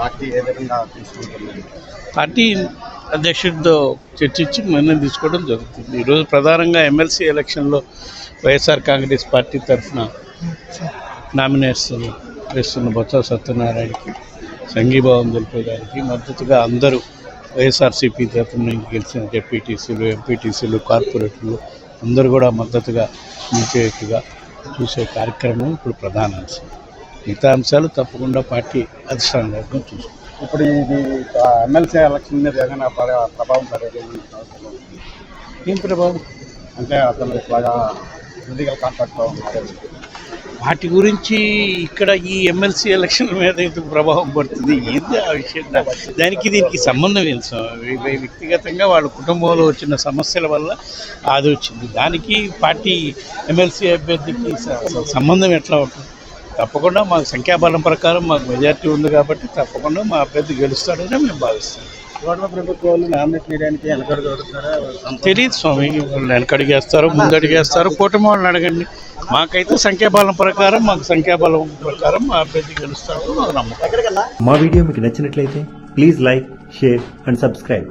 Party ఏ విధంగా తీసుకుంటుంది? Party అధ్యక్షుడితో చర్చించి నిర్ణయం తీసుకోవడం జరుగుతుంది. ఈరోజు ప్రధానంగా ఎమ్మెల్సీ ఎలక్షన్లో వైఎస్ఆర్ కాంగ్రెస్ పార్టీ తరఫున నామినేషన్ వేస్తున్న బొత్స సత్యనారాయణకి సంఘీభావం తెలిపేదానికి మద్దతుగా అందరూ వైఎస్ఆర్సీపీ తరఫున గెలిచిన జెడ్పీటీసీలు ఎంపీటీసీలు కార్పొరేటర్లు అందరూ కూడా మద్దతుగా నిలిచేట్టుగా చూసే కార్యక్రమం ఇప్పుడు ప్రధాన అంశం మిగతా అంశాలు తప్పకుండా పార్టీ అధిష్టాన వర్గం చూసుకుంటుంది ఇప్పుడు ఇది ఎమ్మెల్సీ ఎలక్షన్ మీద ఏదైనా ప్ర- ప్రభావం పడేది ఏం ప్రభావం? అంటే అతను ఇట్లాగా పొలిటికల్ కాంటాక్ట్లో ఉన్నారు వాటి గురించి ఇక్కడ ఈ ఎమ్మెల్సీ ఎలక్షన్ మీద ఎందుకు ప్రభావం పడుతుంది? ఏంది ఆ విషయం? దానికి దీనికి సంబంధం? వీ- వ్యక్తిగతంగా వాళ్ళ కుటుంబంలో వచ్చిన సమస్యల వల్ల అది వచ్చింది. దానికి పార్టీ ఎమ్మెల్సీ అభ్యర్థికి సంబంధం ఎట్లా ఉంటుంది? తప్పకుండా మాకు సంఖ్యాబలం ప్రకారం మాకు మెజార్టీ ఉంది కాబట్టి తప్పకుండా మా అభ్యర్థి గెలుస్తాడని మేము భావిస్తాం ప్రభుత్వాలు పెడుతున్నారా తెలియదు స్వామి వాళ్ళు వెనకడిగేస్తారు ముందడిగేస్తారు కూటమి వాళ్ళని అడగండి. మాకైతే సంఖ్యాబలం ప్రకారం మాకు సంఖ్యాబలం ప్రకారం మా అభ్యర్థి గెలుస్తాడు మాకు నమ్మకం. మా వీడియో మీకు నచ్చినట్లయితే please like share and subscribe.